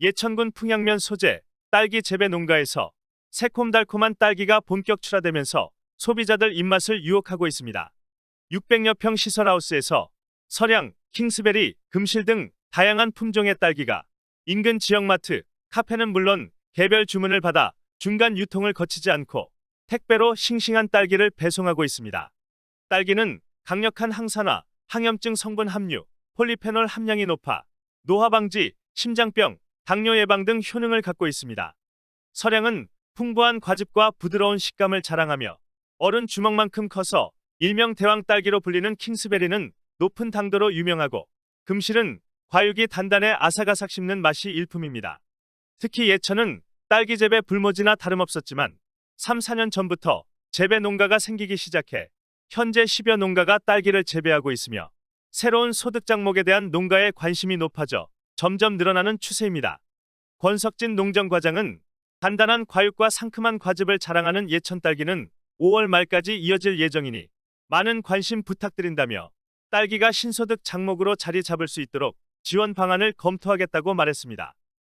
예천군 풍양면 소재 딸기 재배 농가에서 새콤달콤한 딸기가 본격 출하되면서 소비자들 입맛을 유혹하고 있습니다. 600여 평 시설하우스에서 설양, 킹스베리, 금실 등 다양한 품종의 딸기가 인근 지역마트, 카페는 물론 개별 주문을 받아 중간 유통을 거치지 않고 택배로 싱싱한 딸기를 배송하고 있습니다. 딸기는 강력한 항산화, 항염증 성분 함유, 폴리페놀 함량이 높아 노화 방지, 심장병, 당뇨 예방 등 효능을 갖고 있습니다. 설양은 풍부한 과즙과 부드러운 식감을 자랑하며 어른 주먹만큼 커서 일명 대왕 딸기로 불리는 킹스베리는 높은 당도로 유명하고 금실은 과육이 단단해 아삭아삭 씹는 맛이 일품입니다. 특히 예천은 딸기 재배 불모지나 다름없었지만 3, 4년 전부터 재배 농가가 생기기 시작해 현재 10여 농가가 딸기를 재배하고 있으며 새로운 소득 작목에 대한 농가의 관심이 높아져 점점 늘어나는 추세입니다. 권석진 농정과장은 단단한 과육과 상큼한 과즙을 자랑하는 예천 딸기는 5월 말까지 이어질 예정이니 많은 관심 부탁드린다며 딸기가 신소득 작목으로 자리 잡을 수 있도록 지원 방안을 검토하겠다고 말했습니다.